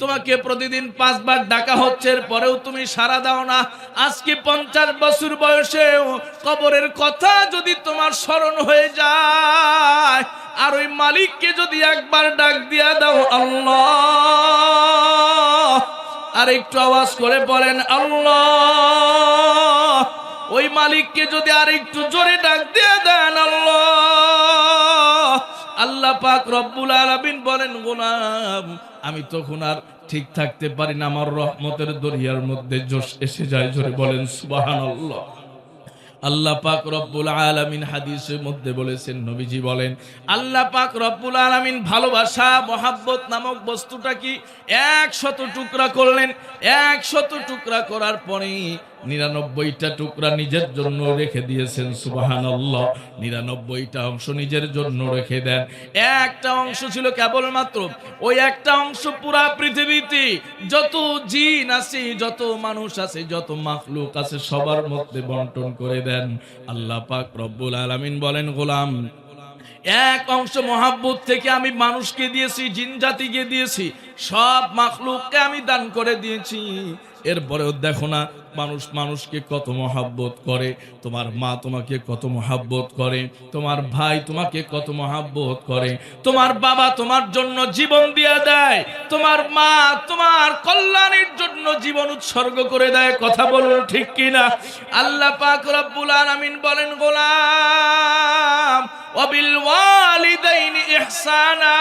তোমাকে প্রতিদিন পাঁচবার ডাকা হচ্ছে পরেও তুমি সারা দাও না। আজকে পঞ্চাশ বছর বয়সেও কবরের কথা যদি তোমার স্মরণ হয়ে যায়, আর ওই মালিককে যদি একবার ডাক দিয়া দাও, আল্লাহ। আর একটু আওয়াজ করে বলেন, আল্লাহ। ওই মালিককে যদি আর একটু জোরে ডাক দিয়ে দেন, আল্লাহ। আল্লাহ পাক রব্বুল আলামিন বলেন, গোলাম, আমি তখন আর ঠিক থাকতে পারি না। আমার রহমতের দরিয়ার মধ্যে জোশ এসে যায়। জোরে বলেন, সুবহানাল্লাহ। আল্লাহ পাক রব্বুল আলামিন হাদিসের মধ্যে বলেছেন, নবীজি বলেন, আল্লাহ পাক রব্বুল আলামিন ভালোবাসা, মহাব্বত নামক বস্তুটা কি একশত টুকরা করলেন। একশত টুকরা করার পরে নিরানব্বইটা টুকরা নিজের জন্য রেখে দিয়েছেন, সুবহানাল্লাহ। নিরানব্বইটা অংশ নিজের জন্য রেখে দেন। একটা অংশ ছিল কেবলমাত্র, ওই একটা অংশ পুরা পৃথিবীতে। যত জিন আছে, যত মানুষ আছে, যত মাখলুক আছে, সবার মধ্যে বন্টন করে দেন। আল্লাহ পাক রব্বুল আলামিন বলেন, গোলাম, এক অংশ মহাব্বত থেকে আমি মানুষকে দিয়েছি, জিন জাতিকে দিয়েছি, সব মাখলুককে আমি দান করে দিয়েছি। এরপরেও দেখো না, মানুষ মানুষকে কত মহাব্বত করে, তোমার মা তোমাকে কত মহাব্বত করে, তোমার ভাই তোমাকে কত মহাব্বত করে, তোমার বাবা তোমার জন্য জীবন দিয়া দেয়, তোমার মা তোমার কল্যাণের জন্য জীবন উৎসর্গ করে দেয়, কথা বলুন ঠিক কিনা? আল্লাহ পাক রব্বুল আলামিন বলেন, গোলাম ওয়াবিল ওয়ালিদাইনি ইহসানা।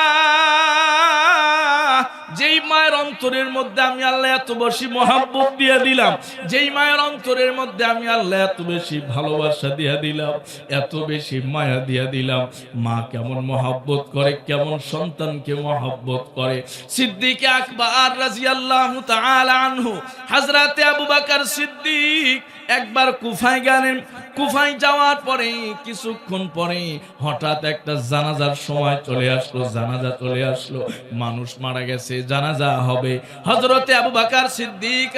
যেই মায়ের অন্তরের মধ্যে আমি আল্লাহ এত বেশি মহাব্বত দিয়ে দিলাম, যেই মায়ের অন্তরের মধ্যে আমি আল্লাহ এত বেশি ভালোবাসা দিয়ে দিলাম, এত বেশি মায়া দিয়ে দিলাম, মা কেমন মহাব্বত করে, কেমন সন্তানকে মহাব্বত করে। সিদ্দিক আকবর রাজিয়াল্লাহু তাআলা আনহু, হযরতে আবু বকর সিদ্দিক একবার কুফায় গেলেন। কুফায় যাওয়ার পরে, কিছুক্ষণ পরে হঠাৎ একটা জানাজার সময় চলে আসলো, জানাজা চলে আসলো। মানুষ মারা গেছে, জানাজা হবে। হজরতে আবু বাকার সিদ্দিক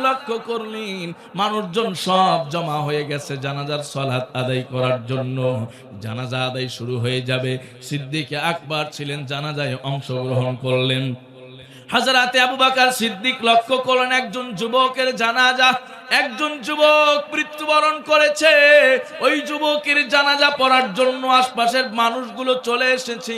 লক্ষ্য করলেন, মানুষজন সব জমা হয়ে গেছে জানাজার সালাত আদায় করার জন্য। জানাজা আদায় শুরু হয়ে যাবে। সিদ্দিক আকবার ছিলেন জানাজায় অংশগ্রহণ করলেন। হাজরাতে আবু বাকার সিদ্দিক লক্ষ্য করলেন একজন যুবকের জানাজা। একজন যুবক মৃত্যুবরণ করেছে। ওই যুবকের জানাজা পড়ার জন্য আশপাশের মানুষগুলো চলে এসেছে।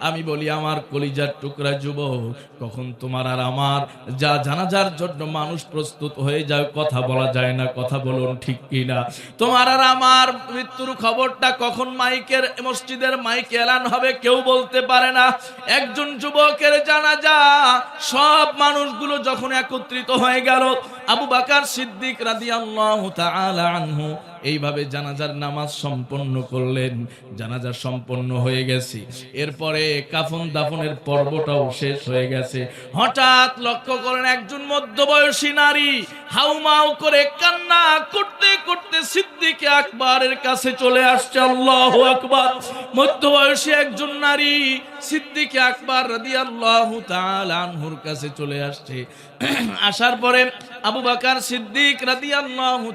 আমি বলি, আমার কলিজার টুকরা যুবক, কখন তোমার আর আমার যা জানাজার জন্য মানুষ প্রস্তুত হয়ে যায়, কথা বলা যায় না, কথা বলুন ঠিক কিনা? তোমার আর আমার মৃত্যুর খবরটা কখন মাইকের, মসজিদের মাইকে এলান হবে কেউ বলতে পারে না। একজন যুবকের জানাজা, সব মানুষগুলো যখন একত্রিত হয়ে গেল, আবু বাকার সিদ্দিক রাদিয়াল্লাহু তাআলা আনহু এইভাবে জানাজার নামাজ সম্পন্ন করলেন। জানাজা সম্পন্ন হয়ে গেছে। এরপরে কাফন দাফনের পর্বটাও শেষ হয়ে গেছে। হঠাৎ লক্ষ্য করেন একজন মধ্যবয়সী নারী হাউমাউ করে কান্না করতে করতে সিদ্দিকে আকবরের কাছে চলে আসছে। আল্লাহ আকবার। মধ্যবয়সী একজন নারী সিদ্দিকে আকবর রাদিয়াল্লাহু তাআলা আনহুর কাছে চলে আসছে। আসার পরে আবু বাকার সিদ্দিক রাদিয়াল্লাহু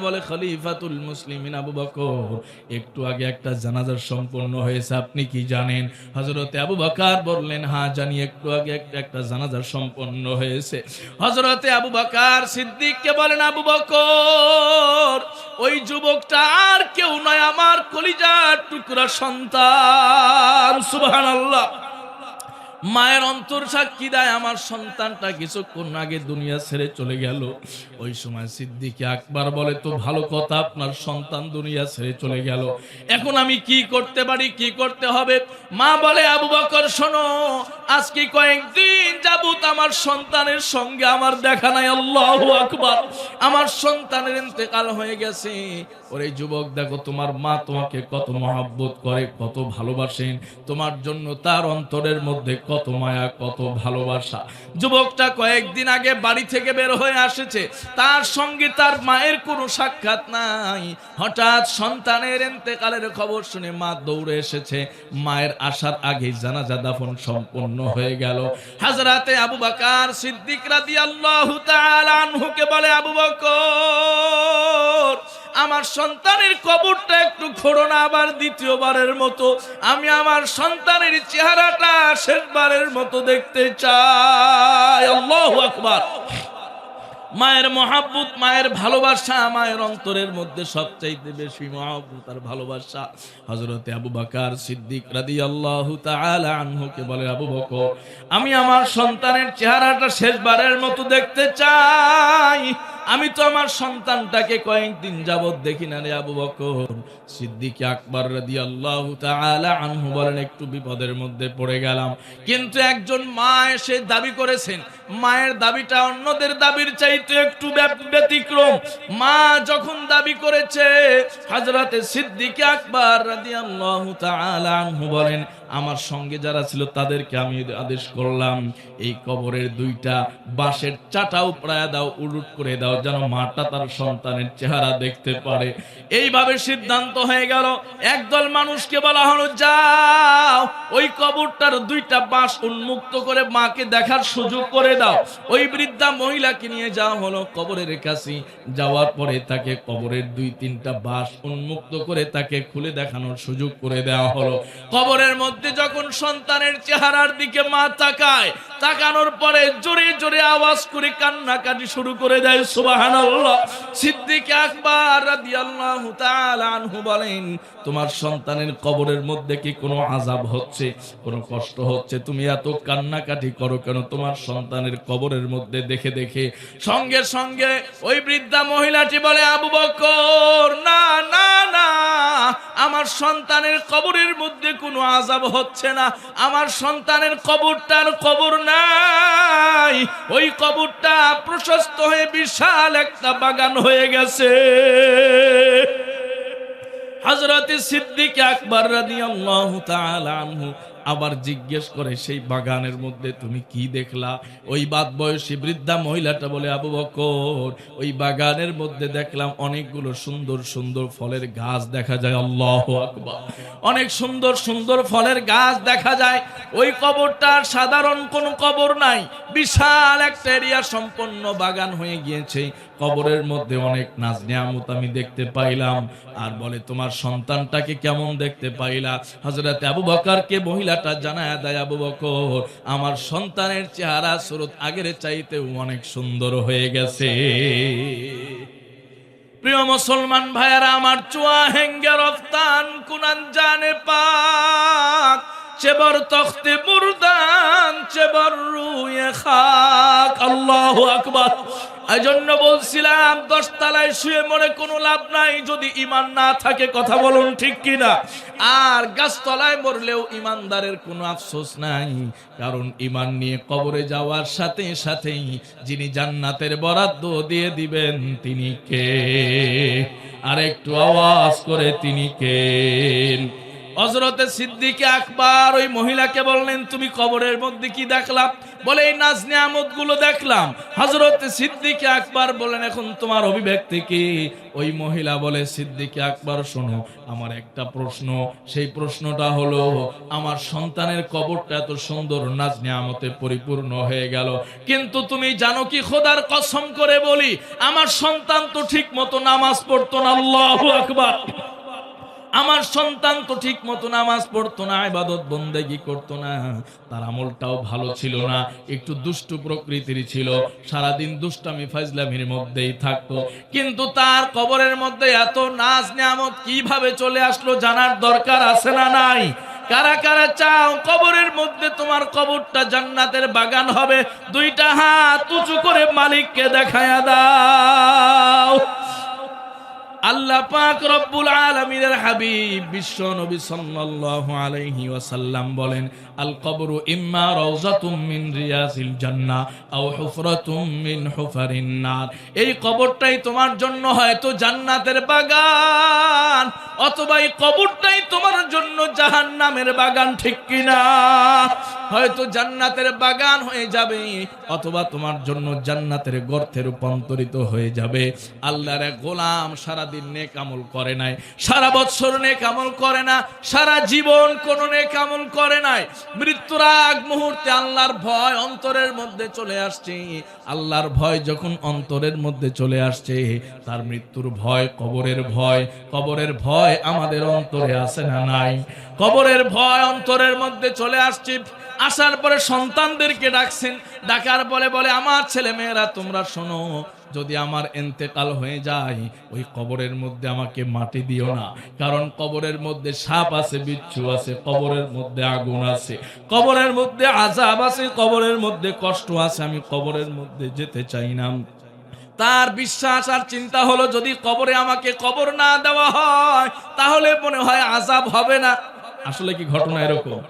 বলে, খলিফাতুল মুসলিমিন আবু বকর, একটু আগে একটা জানাজার সম্পন্ন হয়েছে, আপনি কি জানেন? হযরতে আবু বকর বললেন হ্যাঁ জানি, একটু আগে একটা- জানাজার সম্পন্ন হয়েছে। হযরতে আবু বকর সিদ্দিককে বলেন, আবু বকর, ওই যুবকটা আর কেউ নয়, আমার কলিজার টুকরা সন্তান, সুবহানাল্লাহ। মায়ের অন্তর সাক্ষী দেয়, আমার সন্তানটা কিছুক্ষণ আগে দুনিয়া ছেড়ে চলে গেল। ওই সময় সিদ্দিকে আকবার বলে, তো ভালো কথা, আপনার সন্তান দুনিয়া ছেড়ে চলে গেল। এখন আমি কি করতে পারি, কি করতে হবে? মা বলে, আবু বকর, শোনো, আজকে কয়েকদিন যাবত আমার সন্তানের সঙ্গে আমার দেখা নাই, আল্লাহ আকবার। আমার সন্তানের ইন্তেকাল হয়ে গেছে। ওরে যুবক, দেখো তোমার মা তোমাকে কত মহাব্বত করে, কত ভালোবাসেন তোমার জন্য তার অন্তরের মধ্যে কত মায়া, কত ভালোবাসা। যুবকটা কয়েকদিন আগে বাড়ি থেকে বের হয়ে আসেছে। তার সঙ্গে তার মায়ের কোনো সাক্ষাৎ নাই। হঠাৎ সন্তানের ইন্তেকালের খবর শুনে মা দৌড়ে এসেছে। মায়ের আসার আগে জানাজা দাফন সম্পন্ন হয়ে গেল। হাজরাতে আবু বাকার সিদ্দিক রাদিয়াল্লাহু তাআলা আনহুকে বলে, আবু বকর আমার সন্তানের কবরটা একটু খোড়ো না আবার দ্বিতীয়বারের মতো। আমি আমার সন্তানের চেহারাটা শেষবারের মতো দেখতে চাই। আল্লাহু আকবার। মায়ের মহাব্বত, মায়ের ভালোবাসা মায়ের অন্তরের মধ্যে সবচাইতে বেশি মহাব্বত আর ভালোবাসা। হজরতে আবু বাকার সিদ্দিক রাদি আল্লাহ আনহুকে বলে, আবু বকর, আমি আমার সন্তানের চেহারাটা শেষবারের মতো দেখতে চাই। আমি তো আমার সন্তানটাকে কয়েকদিন যাবত দেখি না রে আবু বকর। সিদ্দিক আকবর রাদি আল্লাহ আনহু বলেন, একটু বিপদের মধ্যে পড়ে গেলাম। কিন্তু একজন মা এসে দাবি করেছেন, মায়ের দাবিটা অন্যদের দাবির চাইতে একটু ব্যতিক্রম। মা যখন দাবি করেছে হাজরাতে সিদ্দিক আকবর রাদিয়াল্লাহু তাআলা আনহু বলেন আমার সঙ্গে যারা ছিল তাদেরকে আমি আদেশ করলাম, এই কবরের দুইটা বাঁশের চাটাও প্রায় দাও, উলুট করে দাও, যেন মাটা তার সন্তানের চেহারা দেখতে পারে। এইভাবে সিদ্ধান্ত হয়ে গেল। একদল মানুষকে বলা হলো, যাও, ওই কবরটার দুইটা বাঁশ উন্মুক্ত করে মাকে দেখার সুযোগ করে দাও। ওই বৃদ্ধা মহিলাকে নিয়ে যাওয়া হলো কবরের কাছে। যাওয়ার পরে তাকে কবরের দুই তিনটা বাঁশ উন্মুক্ত করে তাকে খুলে দেখানোর সুযোগ করে দেওয়া হলো। কবরের মধ্যে যখন সন্তানের চেহারার দিকে মা তাকায়, তাকানোর পরে জোরে জোরে আওয়াজ করে কান্নাকাটি শুরু করে দেয়, সুবহানাল্লাহ। সিদ্দিক আকবর বলেন, তোমার সন্তানের কবরের মধ্যে কি কোনো আযাব হচ্ছে? কোনো কষ্ট হচ্ছে? তুমি এত কান্নাকাটি করো কেন? তোমার সন্তানের কবরের মধ্যে দেখে দেখে সঙ্গে সঙ্গে ওই বৃদ্ধা মহিলাটি বলে, আবু বকর, না না না, আমার সন্তানের কবরের মধ্যে কোনো আযাব হচ্ছে না। আমার সন্তানের কবরটার কবর নাই। ওই কবরটা প্রশস্ত হয়ে বিশাল একটা বাগান হয়ে গেছে। হজরত সিদ্দিক আকবর রাদিয়াল্লাহু তাআলা আনহু আবার জিজ্ঞেস করে, সেই বাগানের মধ্যে তুমি কি দেখলা? ওই বাদ বয়সী বৃদ্ধা মহিলাটা বলে, আবু বকর, ওই বাগানের মধ্যে দেখলাম অনেকগুলো সুন্দর সুন্দর ফলের গাছ দেখা যায়। আল্লাহ আকবার। অনেক সুন্দর সুন্দর ফলের গাছ দেখা যায়। ওই কবরটার সাধারণ কোনো কবর নাই। বিশাল একটা এরিয়া সম্পন্ন বাগান হয়ে গিয়েছে। কবরের মধ্যে অনেক নাজ নিয়ামত আমি দেখতে পাইলাম। আর বলে, তোমার সন্তানটাকে কেমন দেখতে পাইলা? হজরতে আবু বকরকে মহিলাটা জানায় দেয়, আবু বকর, আমার সন্তানের চেহারা স্রোত আগের চাইতে অনেক সুন্দর হয়ে গেছে। প্রিয় মুসলমান ভাইয়ারা, আমার চুয়া হেঙ্গে রফতান কুনান জানে পাক। চেবর তখতে মুরদান, চেবর রুয়ে খাক, আল্লাহ আকবার। এজন্য বলছিলাম, দশতলায় শুয়ে মরে কোনো লাভ নাই, যদি ইমান না থাকে, কথা বলুন ঠিক কিনা? আর গাছতলায় মরলেও ইমানদারের কোনো আফসোস নাই, কারণ ইমান নিয়ে কবরে যাওয়ার সাথে সাথেই যিনি জান্নাতের বরাদ্দ দিয়ে দিবেন, তিনি কে? আর একটু আওয়াজ করে তিনি কে? হজরতে সিদ্দিকে আকবর ওই মহিলাকে বললেন, তুমি কবরের মধ্যে কি দেখলাম? বলে, এই নাজ নিয়ামতগুলো দেখলাম। হজরতে সিদ্দিকে আকবর বলেন এখন তোমার অভিব্যক্তি কি? ওই মহিলা বলে, সিদ্দিকে আকবর, শোনো, আমার একটা প্রশ্ন। সেই প্রশ্নটা হলো, আমার সন্তানের কবরটা এত সুন্দর, নাজ নিয়ামতে পরিপূর্ণ হয়ে গেল। কিন্তু তুমি জানো কি, খোদার কসম করে বলি, আমার সন্তান তো ঠিক মতো নামাজ পড়তো না। আল্লাহু আকবার। আমার সন্তান তো ঠিক মতো নামাজ পড়তো না, ইবাদত বন্দেগি করতো না। তার আমলটাও ভালো ছিল না, একটু দুষ্টু প্রকৃতির ছিল। সারাদিন দুষ্টামি, ফাজলামির মধ্যেই থাকতো। কিন্তু তার কবরের মধ্যে এত নাচ নিয়ামত কীভাবে চলে আসলো জানার দরকার আছে না নাই? কারা কারা চাও কবরের মধ্যে তোমার কবরটা জান্নাতের বাগান হবে? দুইটা হাত উঁচু করে মালিককে দেখায়া দাও। আল্লাহ পাক রব্বুল আলমিনের হাবিব বিশ্ব নবী সাল্লাল্লাহু আলাইহি ওয়াসাল্লাম বলেন আল কবরু ইম্মা রাউজাতুম মিন রিয়াজিল জান্নাহ আও হুফরাতুম মিন হুফারিন এই কবরটাই তোমার জন্য হয়তো জান্নাতের বাগান, অথবা এই কবরটাই তোমার জন্য জাহান্নামের বাগান, ঠিক কিনা? হয়তো জান্নাতের বাগান হয়ে যাবে, অথবা তোমার জন্য জান্নাতের গর্তে রূপান্তরিত হয়ে যাবে। আল্লাহর গোলাম সারাদিন নেক আমল করে নাই, সারা বছর নেক আমল করে না, সারা জীবন কোন নেক আমল করে নাই। মৃত্যুর আগ মুহূর্তে আল্লাহর ভয় অন্তরের মধ্যে চলে আসছে। আল্লাহর ভয় যখন অন্তরের মধ্যে চলে আসছে, তার মৃত্যুর ভয় কবরের ভয়। কবরের ভয় আমাদের অন্তরে আছে না নাই? কবরের ভয় অন্তরের মধ্যে চলে আসছে। আসার পরে সন্তানদেরকে ডাকছেন। ডাকার পরে বলে, আমার ছেলে মেয়েরা তোমরা শোনো যদি আমার এন্তেকাল হয়ে যায়, ওই কবরের মধ্যে আমাকে মাটি দিও না। কারণ কবরের মধ্যে সাপ আছে, বিচ্ছু আছে, কবরের মধ্যে আগুন আছে। কবরের মধ্যে আজাব আছে, কবরের মধ্যে কষ্ট আছে, আমি কবরের মধ্যে যেতে চাই না। তার বিশ্বাস আর চিন্তা হলো, যদি কবরে আমাকে কবর না দেওয়া হয়, তাহলে মনে হয় আজাব হবে না। আসলে কি ঘটনা এরকম?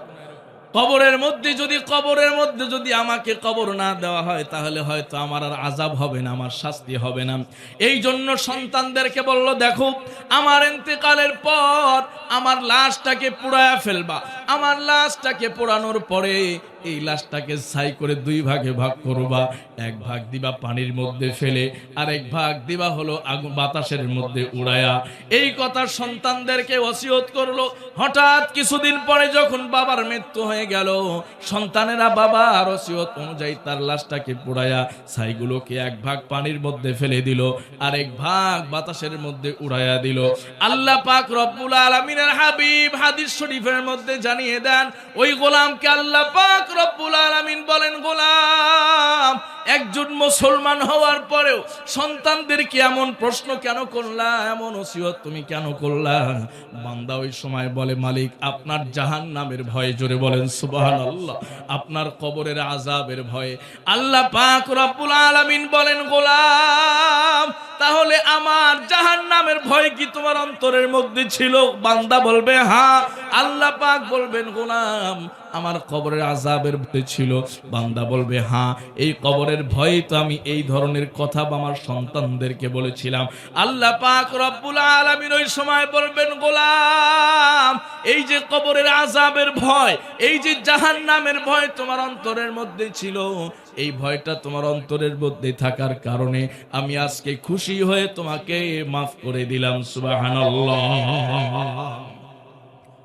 কবরের মধ্যে যদি, কবরের মধ্যে যদি আমাকে কবর না দেওয়া হয়, তাহলে হয়তো আমার আর আজাব হবে না, আমার শাস্তি হবে না। এই জন্য সন্তানদেরকে বলল, দেখো, আমার এতেকালের পর আমার লাশটাকে পুড়ায় ফেলবা। আমার লাশটাকে পোড়ানোর পরে এই লাশটাকে ছাই করে দুই ভাগে ভাগ করবা। এক ভাগ দিবা পানির মধ্যে ফেলে, আর এক ভাগ দিবা হলো আগুন বাতাসের মধ্যে উড়ায়া। এই কথা সন্তানদেরকে ওসিয়ত করল। হঠাৎ কিছুদিন পরে যখন বাবার মৃত্যু হয়ে গেল, সন্তানেরা বাবার ওসিয়ত অনুযায়ী তার লাশটাকে পোড়ায়া ছাইগুলোকে এক ভাগ পানির মধ্যে ফেলে দিল, আর এক ভাগ বাতাসের মধ্যে উড়াইয়া দিল। আল্লাহ পাক রব্বুল আলমিনের হাবিব হাদিস শরীফের মধ্যে জানিয়ে দেন, ওই গোলামকে আল্লাহ পাক রব্বুল আলামিন বলেন গোলাম একজন মুসলমান হওয়ার পরেও সন্তানদেরকে এমন প্রশ্ন কেন করলা? এমন ওসিয়ত তুমি কেন করলা? বান্দা ওই সময় বলে, মালিক, আপনার জাহান নামের ভয়ে জোরে বলেন সুবাহান আল্লাহ আপনার কবরের আজাবের ভয়ে। আল্লাহ পাক রব্বুল আলামিন বলেন, গোলাম, তাহলে আমার জাহান নামের ভয় কি তোমার অন্তরের মধ্যে ছিল? বান্দা বলবে হ্যাঁ। আল্লাহ পাক বলবেন, গোলাম, আমার কবরের আজাবের ভয় ছিল। বান্দা বলবে হ্যাঁ এই কবরের ভয়ে তো আমি এই ধরনের কথা আমার সন্তানদেরকে বলেছিলাম। আল্লাহ পাক রব্বুল আলামিন ওই সময় বলবেন, গোলাম, এই যে কবরের আজাবের ভয়, এই যে জাহান্নামের ভয় তোমার অন্তরের মধ্যে ছিল, এই ভয়টা তোমার অন্তরের মধ্যে থাকার কারণে আমি আজকে খুশি হয়ে তোমাকে মাফ করে দিলাম, সুবহানাল্লাহ।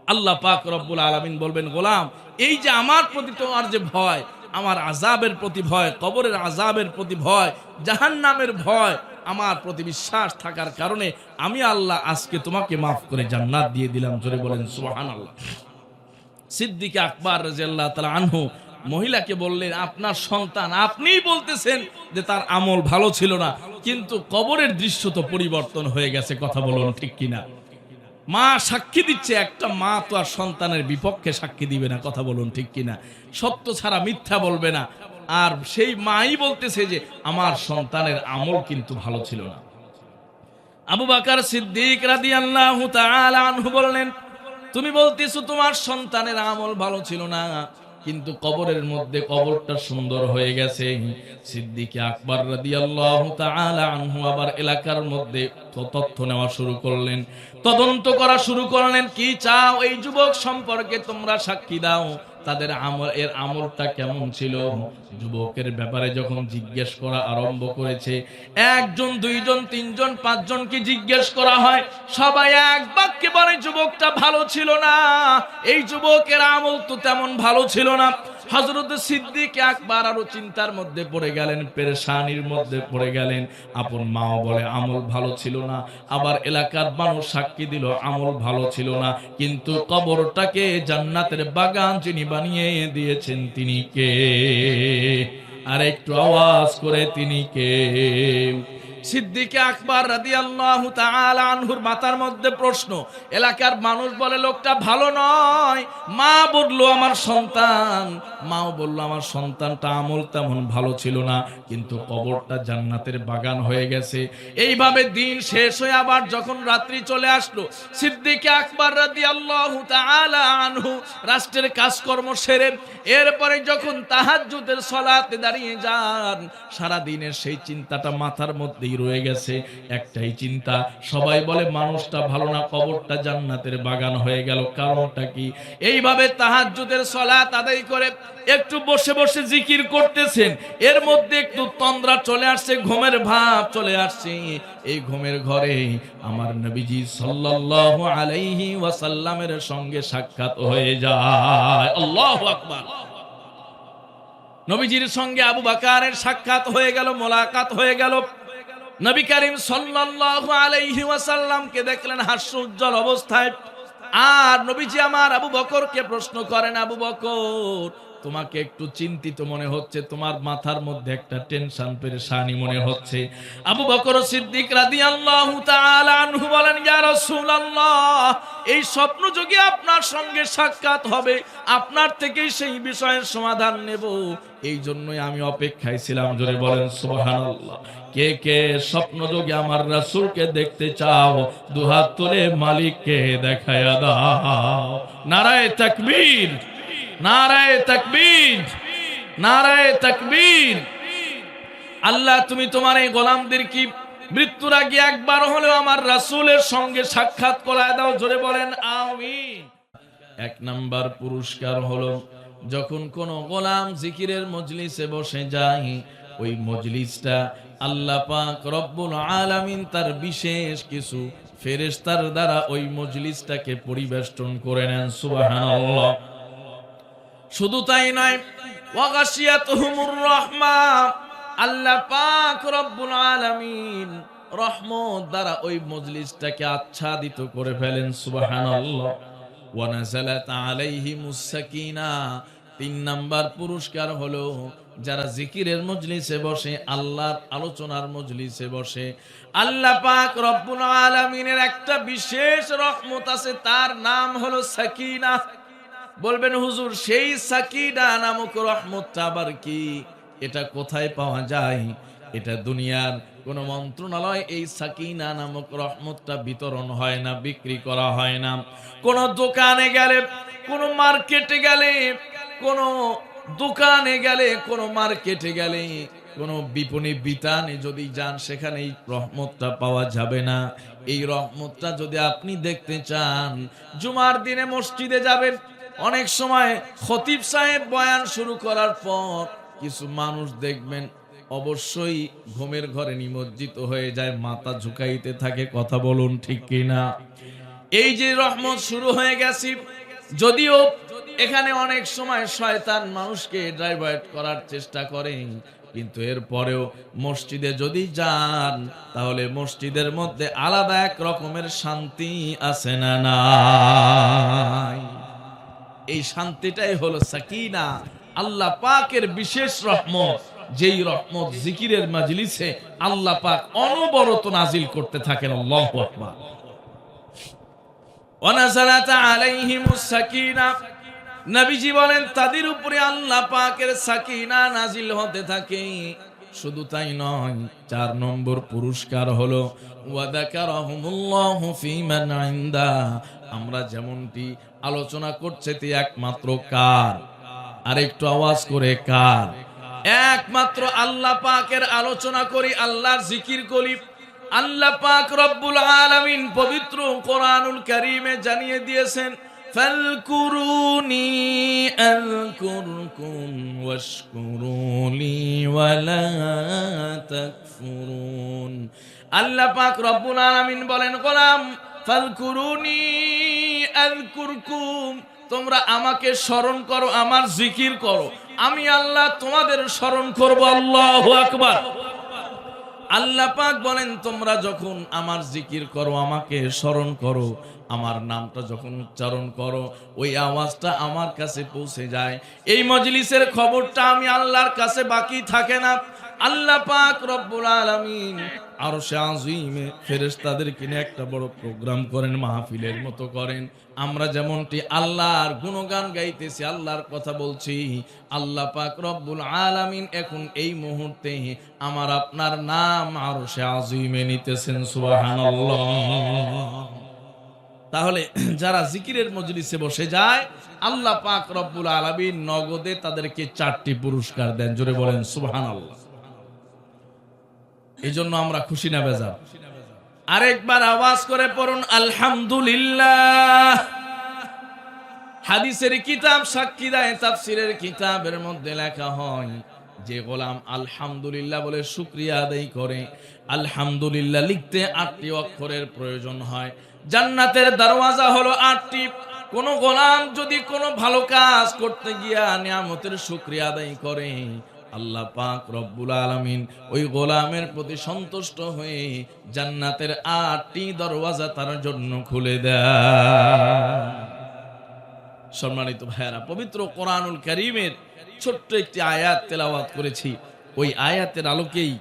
আল্লাহ পাক রব্বুল আলামিন বলবেন, গোলাম, এই যে আমার প্রতি তোমার যে ভয় আমার আজাবের প্রতি ভয়, কবরের আজাবের প্রতি ভয়, জাহান্নামের ভয় আমার প্রতি বিশ্বাস থাকার কারণে আমি আল্লাহ আজকে তোমাকে মাফ করে জান্নাত দিয়ে দিলাম। জোরে বলেন, সুবহানাল্লাহ। সিদ্দিকে আকবর রাজিয়াল্লাহ তাআলা আনহু মহিলাকে বললেন, আপনার সন্তান আপনিই বলতেছেন যে তার আমল ভালো ছিল না, কিন্তু কবরের দৃশ্য তো পরিবর্তন হয়ে গেছে। কথা বলুন ঠিক কিনা? মা সাক্ষী দিচ্ছে, একটা মা তো আর সন্তানের বিপক্ষে সাক্ষী দিবে না, কথা বলুন ঠিক কিনা। সত্য ছাড়া মিথ্যা বলবে না। আর সেই মাই বলতেছে যে, আমার সন্তানের আমল কিন্তু ভালো ছিল না। আবু বাকার সিদ্দিক রাদি আল্লাহ আনহু বললেন, তুমি বলতেছো তোমার সন্তানের আমল ভালো ছিল না। কিন্তু কবরের মধ্যে কবরটা সুন্দর হয়ে গেছে। সিদ্দিকে আকবর রাদি আল্লাহ আনহু আবার এলাকার মধ্যে তথ্য নেওয়া শুরু করলেন। তদন্ত করা শুরু করলেন, কি চাও এই যুবক সম্পর্কে তোমরা সাক্ষী দাও। তাদের আমল এর আমলটা কেমন ছিল? যুবকের ব্যাপারে যখন জিজ্ঞেস করা আরম্ভ করেছে, একজন, দুইজন, তিনজন পাঁচজনকে জিজ্ঞেস করা হয়? সবাই এক বাক্যে বলে, যুবকটা ভালো ছিল না। এই যুবকের আমল তো তেমন ভালো ছিল না। হজরত সিদ্দিক একবার আরও চিন্তার মধ্যে পড়ে গেলেন, পেরেশানির মধ্যে পড়ে গেলেন। আপন মাও বলে, আমল ভালো ছিল না। আবার এলাকার মানুষ সাক্ষী দিল, আমল ভালো ছিল না। কিন্তু কবরটাকে জান্নাতের বাগান যিনি বানিয়ে দিয়েছেন, তিনি কে? আর একটু আওয়াজ করে, তিনি কে? সিদ্দিকে আকবর রাদিয়াল্লাহু তাআলা আনহুর মাথার মধ্যে প্রশ্ন, এলাকার মানুষ বলে লোকটা ভালো নয়, মা বলল আমার সন্তান, মাও বলল আমার সন্তানটা আমল তেমন ভালো ছিল না, কিন্তু কবরটা জান্নাতের বাগান হয়ে গেছে। এইভাবে দিন শেষ হয়ে আবার যখন রাত্রি চলে আসলো, সিদ্দিকে আকবর রাদিয়াল্লাহু তাআলা আনহু রাষ্ট্রের কাজকর্ম সেরে, এরপরে যখন তাহাজ্জুদের সলাতে দাঁড়িয়ে যান, সারাদিনের সেই চিন্তাটা মাথার মধ্যেই রয়ে গেছে, একটাই চিন্তা। সবাই বলে, মানুষটা ভালো না, কবরটা জান্নাতের বাগান হয়ে গেল। কারণটা কি? এইভাবে তাহাজ্জুদের সলাত আদায় করে একটু বসে বসে জিকির করতেছেন। এর মধ্যে একটু তন্দ্রা চলে আসছে, ঘুমের ভাব চলে আসছে। এই ঘুমের ঘরে আমার নবীজি সাল্লাল্লাহু আলাইহি ওয়াসাল্লামের সঙ্গে সাক্ষাৎ হয়ে যায়। আল্লাহু আকবার। নবীজির সঙ্গে আবু বাকারের সাক্ষাৎ হয়ে গেল, মোলাকাত হয়ে গেল। নবী করিম সাল্লাল্লাহু আলাইহি ওয়াসাল্লামকে দেখলেন হাস্য উজ্জ্বল অবস্থায়। আর নবীজি আমার আবু বকরকে প্রশ্ন করেন, আবু বকর তোমাকে একটু চিন্তিত মনে হচ্ছে, তোমার মাথার মধ্যে একটা টেনশন পেরেশানি মনে হচ্ছে। আবু বকর সিদ্দিক রাদিয়াল্লাহু তাআলা আনহু বলেন, ইয়া রাসূলুল্লাহ, এই স্বপ্ন যোগে আপনার সঙ্গে সাক্ষাৎ হবে, আপনার থেকেই সেই বিষয়ের সমাধান নেব। এই জন্যই আমি অপেক্ষায় ছিলাম, জোরে বলেন, সুবহানাল্লাহ। কে কে স্বপ্ন যোগে আমার রাসূলকে দেখতে চাও, দুহাত তুলে মালিককে দেখায়া দাও। নারায়ে তাকবীর নারায়ে তাকবীর নারায়ে তাকবীর। আল্লাহ, তুমি তোমার এই গোলামদের কি মৃত্যুর আগে একবার হলেও আমার রাসূলের সঙ্গে সাক্ষাৎ করায় দাও, জোরে বলেন, আমিন। এক নাম্বার পুরস্কার হলো যখন কোন গোলাম জিকিরের মজলিসে বসে যায়, ওই মজলিসটা আল্লাহ পাক রব্বুল আলামিন তার বিশেষ কিছু ফেরেশতার দ্বারা ওই মজলিসটাকে পরিবেষ্টন করে নেন, সুবহানাল্লাহ। শুধু তাই নয়, ওয়াগাশিয়াতুহুমুর রাহমা, আল্লাহ পাক রব্বুল আলামিন রহমত দ্বারা ওই মজলিসটাকে আচ্ছাদিত করে ফেলেন, সুবহানাল্লাহ। সাকিনা। তিন নাম্বার পুরস্কার হলো যারা জিকিরের মজলিসে বসে, আল্লাহর আলোচনার মজলিসে বসে। আল্লাহ পাক রব্বুল আলামিনের একটা বিশেষ রহমত আছে, তার নাম হলো সাকিনা। বলবেন, হুজুর, সেই সাকিনা নামক রহমতটা আবার কি? এটা কোথায় পাওয়া যায়? এটা দুনিয়ার কোন মন্ত্রণালয় এই সাকিনা নামক রহমতটা বিতরণ হয় না, বিক্রি করা হয় না। কোন দোকানে গেলে, কোন মার্কেটে গেলে, কোন দোকানে গেলে, কোন মার্কেটে গেলে, কোন বিপণী বিতানে যদি যান, সেখানে এই রহমতটা পাওয়া যাবে না। এই রহমতটা যদি আপনি দেখতে চান, জুমার দিনে মসজিদে যাবেন অনেক সময় খতিব সাহেব বয়ান শুরু করার পর কিছু মানুষ দেখবেন অবশ্যই ঘুমের ঘরে নিমজ্জিত হয়ে যায়, মাথা ঝুঁকাইতে থাকে, কথা বলুন ঠিক কিনা? এই যে রহমত শুরু হয়ে গেছে, যদিও এখানে অনেক সময় শয়তান মানুষকে ডাইভার্ট করার চেষ্টা করে কিন্তু এরপরেও মসজিদে যদি যান, তাহলে মসজিদের মধ্যে আলাদা এক রকমের শান্তি আছে না নাই? এই শান্তিটাই হলো সাকিনা, আল্লাহ পাকের বিশেষ রহমত। যেই রহমত জিকিরের মাজলিসে আল্লাহ পাক অনবরত নাজিল করতে থাকেন, আল্লাহু আকবার। ওয়ানাজালাত আলাইহিমুস সাকিনা। নবীজি বলেন, তাদের উপরে আল্লাহ পাকের সাকিনা নাজিল হতে থাকে। শুধু তাই নয়, চার নম্বর পুরস্কার হলো ওয়াদাকারাহুমুল্লাহু ফীমান ইনদা। আমরা যেমনটি আলোচনা করছে তে একমাত্র কার? আর একটু আওয়াজ করে কার? একমাত্র আল্লাহ পাকের আলোচনা করি, আল্লাহর জিকির করি। আল্লাহ পাক রব্বুল আলামিন পবিত্র কোরআনুল কারীমে জানিয়ে দিয়েছেন, ফালকুরুনি আযকুরকুম ওয়াশকুরুলি ওয়ালা তাকফুরুন। আল্লাহ পাক রব্বুল আলামিন বলেন, গোলাম ফালকুরুনি আযকুরকুম তোমরা আমাকে স্মরণ করো, আমার জিকির করো। আমি আল্লাহ তোমাদের স্মরণ করব, আল্লাহু আকবার। আল্লাহ পাক বলেন, তোমরা যখন আমার জিকির করো, আমাকে স্মরণ করো, আমার নামটা যখন উচ্চারণ করো, ওই আওয়াজটা আমার কাছে পৌঁছে যায়। এই মজলিসের খবরটা আমি আল্লাহর কাছে বাকি থাকে না। আল্লাহ পাক রব্বুল আলামিন আর সে আজিমে ফেরেশতাদের কিনে একটা বড় প্রোগ্রাম করেন, মাহফিলের মতো করেন। আমরা যেমনটি আল্লাহর গুণগান গাইতেছি, আল্লাহর কথা বলছি, আল্লাহ পাক রব্বুল আলামিন এখন এই মুহূর্তে আমার আপনার নাম আর সে আজিমে নিতেছেন, সুবহানাল্লাহ। তাহলে যারা জিকিরের মজলিসে বসে যায়, আল্লাহ পাক রব্বুল আলামিন নগদে তাদেরকে চারটি পুরস্কার দেন। জোরে বলেন, সুবহানাল্লাহ। এই জন্য আমরা খুশি না বেজার। আরেকবার আওয়াজ করে পড়ুন, আলহামদুলিল্লাহ। হাদিসের কিতাব, সাক্ষী দেয়, তাফসিরের কিতাবের মধ্যে লেখা হয়, যে গোলাম আলহামদুলিল্লাহ বলে শুক্রিয়া আদায় করে। আলহামদুলিল্লাহ লিখতে আটটি অক্ষরের প্রয়োজন হয়। জান্নাতের দরওয়াজা হলো আটটি। কোন গোলাম যদি কোনো ভালো কাজ করতে গিয়া নিয়ামতের শুক্রিয়া আদায় করে আল্লাহ পাক রব্বুল আলামিন ওই গোলামের প্রতি সন্তুষ্ট হয়ে জান্নাতের আটটি দরওয়াজা তার জন্য খুলে দেয় সম্মানিত ভাইয়ারা, পবিত্র কোরআনুল করিমের ছোট্ট একটি আয়াত তেলাওয়াত করেছি। ওই আয়াতের আলোকেই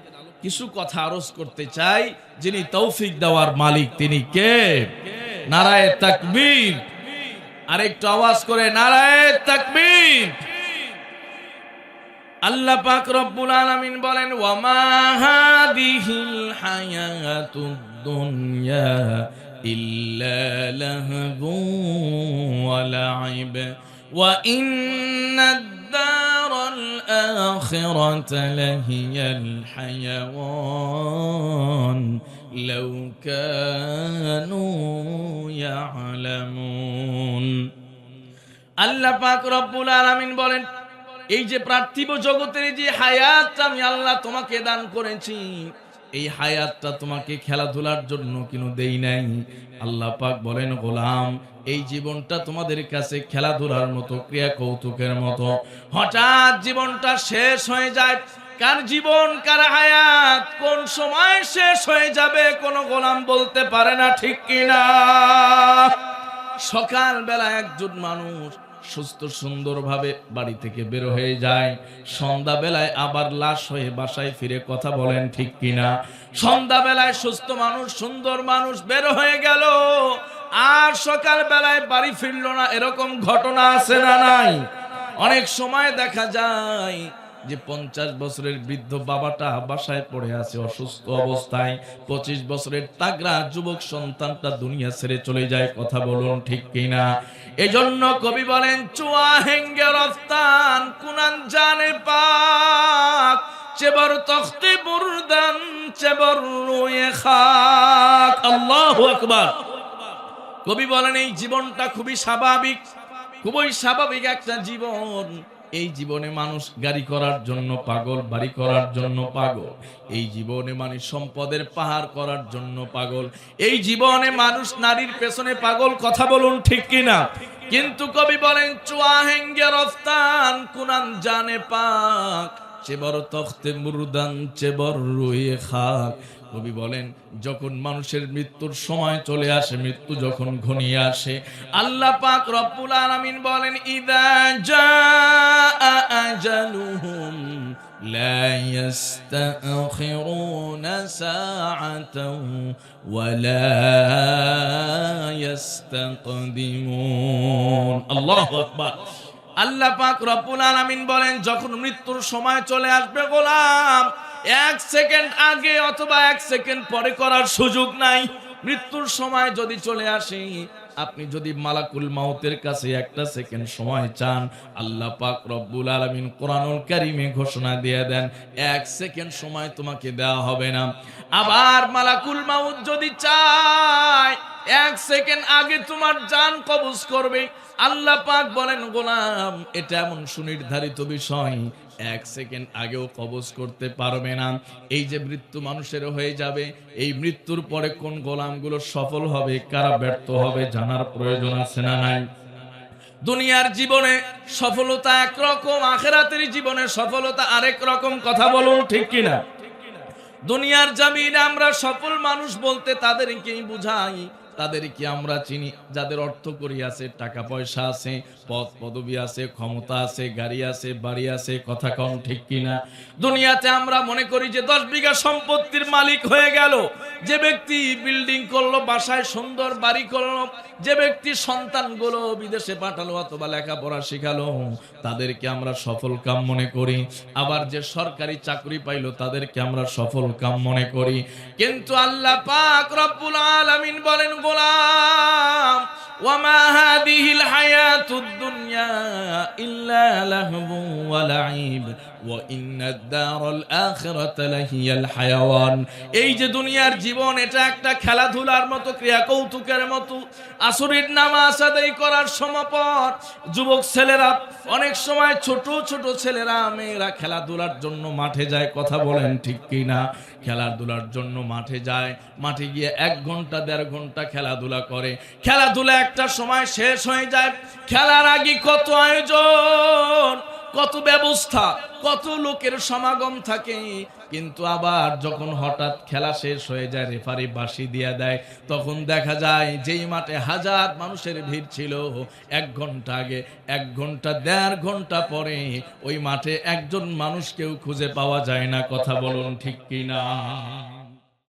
কিছু কথা আরজ করতে চাই, যিনি তৌফিক দেওয়ার মালিক তিনি কে? নারায় তাকবীর। আরেকটু আওয়াজ করে, নারায় তাকবীর। আল্লাহ পাক রব্বুল আলামিন বলেন, ওয়ামা হাদিহিল হায়াতুদ দুনিয়া ইল্লা লাহবু ওয়া লাইব। ওয়া ইন্নাদ দারাল আখিরাতা লাহিয়াল হায়াওয়ান লাউ কানু ইয়ালামুন। আল্লাহ পাক রব্বুল আলামিন বলেন এই যে পার্থিব জগতের যে হায়াতটা আমি আল্লাহ তোমাকে দান করেছি, এই হায়াতটা তোমাকে খেলাধুলার জন্য কিনো দেই নাই? আল্লাহ পাক বলেন, গোলাম, এই জীবনটা তোমাদের কাছে খেলাধুলার মতো ক্রিয়া কৌতুকের মতো। হঠাৎ জীবনটা শেষ হয়ে যায়। কার জীবন, কার হায়াত, কোন সময় শেষ হয়ে যাবে কোন গোলাম বলতে পারে না ঠিক কিনা? সকাল বেলা একজন মানুষ সুস্থ, সুন্দরভাবে বাড়ি থেকে বের হয়ে যায়। সন্ধ্যাবেলায় আবার লাশ হয়ে বাসায় ফিরে কথা বলেন ঠিক কিনা? সন্ধ্যা বেলায় সুস্থ মানুষ, সুন্দর মানুষ বের হয়ে গেল। আর সকাল বেলায় বাড়ি ফিরলো না, এরকম ঘটনা আছে না নাই? অনেক সময় দেখা যায় যে পঞ্চাশ বছরের বৃদ্ধ বাবাটা বাসায় পড়ে আছে, অসুস্থ অবস্থায়, পঁচিশ বছরের তাগরা যুবক সন্তানটা দুনিয়া ছেড়ে চলে যায়, কথা বলুন ঠিক কিনা? এজন্য কবি বলেন, চুয়া হেঙ্গে রফতান কুনান জানে পাক, চেবর তখতে বুরদান, চেবর রুয়ে খাক। আল্লাহু আকবার। কবি বলেন, এই জীবনটা খুবই স্বাভাবিক খুবই স্বাভাবিক একটা জীবন। এই জীবনে মানুষ গাড়ি করার জন্য পাগল, বাড়ি করার জন্য পাগল। এই জীবনে মানুষ সম্পদের পাহাড় করার জন্য পাগল। এই জীবনে মানুষ নারীর পেছনে পাগল কথা বলুন ঠিক কিনা? কিন্তু কবি বলেন, চুয়া হেঙ্গে রফতান কুনান জানে পাক, চেবর তখতে মুরুদান চেবর রুয়ে খাক। কবি বলেন, যখন মানুষের মৃত্যুর সময় চলে আসে, মৃত্যু যখন ঘনিয়ে আসে, আল্লাহ পাক রব্বুল আলামিন বলেন, ইদা জা আজালুহুম লা ইস্তাখিরুনা সাআতাহু ওয়া লা ইস্তাকদিমুন আল্লাহু আকবার। আল্লাহ পাক রব্বুল আলামিন বলেন, যখন মৃত্যুর সময় চলে আসবে গোলাম, এক সেকেন্ড আগে অথবা এক সেকেন্ড পরে করার সুযোগ নাই। মৃত্যুর সময় যদি চলে আসে আপনি যদি মালাকুল মাউতের কাছে একটা সেকেন্ড সময় চান, আল্লাহ পাক রব্বুল আলামিন কোরআনুল কারিমে ঘোষণা দিয়ে দেন, এক সেকেন্ড সময় তোমাকে দেওয়া হবে না। আবার মালাকুল মাউত যদি চায়, এক সেকেন্ড আগে তোমার জান কবজ করবে। আল্লাহ পাক বলেন, গোলাম, এটা এমন সুনির্ধারিত বিষয় এক সেকেন্ড আগেও কবজ করতে পারবে না। এই যে মৃত্যু মানুষের হয়ে যাবে, এই মৃত্যুর পরে কোন গোলামগুলো সফল হবে, কারা ব্যর্থ হবে জানার প্রয়োজন আছে না নাই। দুনিয়ার জীবনে সফলতা একরকম, আখেরাতের জীবনে সফলতা আরেক রকম কথা বলুন, ঠিক কিনা? দুনিয়ার জামিনে আমরা সফল মানুষ বলতে তাদেরকেই বুঝাই তাদেরকে আমরা চিনি, যাদের অর্থ করি আছে, টাকা পয়সা আছে, পদ পদবি আছে, ক্ষমতা আছে, গাড়ি আছে, বাড়ি আছে, কথা কম ঠিক কিনা। দুনিয়াতে আমরা মনে করি যে দশ বিঘা সম্পত্তির মালিক হয়ে গেল। যে ব্যক্তি বিল্ডিং করল, বাসায় সুন্দর বাড়ি করল, যে ব্যক্তি সন্তান সন্তানগুলো বিদেশে পাঠালো অথবা লেখাপড়া শিখালো, তাদেরকে আমরা সফল কাম মনে করি। আবার যে সরকারি চাকরি পাইলো, তাদেরকে আমরা সফল কাম মনে করি। কিন্তু আল্লাহ পাক রব্বুল আলামিন বলেন الغلام. وما هذه الحياة الدنيا إلا لهب ولعيب. وإن الدار الآخرة لهي الحيوان এই যে দুনিয়ার জীবন এটা একটা খেলাধুলার মতো ক্রিয়া কৌতুকের মতো আসরের নামাজ আদায় করার সময় পর যুবক ছেলেরা অনেক সময় ছোট ছোট ছেলেরা মেয়েরা খেলাধুলার জন্য মাঠে যায় কথা বলেন ঠিক কি না খেলাধুলার জন্য মাঠে যায় মাঠে গিয়ে এক ঘন্টা দেড় ঘন্টা খেলাধুলা করে খেলাধুলা একটা সময় শেষ হয়ে যায় খেলার আগে কত আয়োজন কত ব্যবস্থা, কত লোকের সমাগম থাকে। কিন্তু আবার যখন হঠাৎ খেলা শেষ হয়ে যায়, রেফারি বাঁশি দিয়ে দেয়, তখন দেখা যায় যেই মাঠে হাজার মানুষের ভিড় ছিল, এক ঘণ্টা আগে, এক ঘণ্টা, দেড় ঘণ্টা পরে ওই মাঠে একজন মানুষকেও খুঁজে পাওয়া যায় না। কথা বলুন ঠিক কিনা?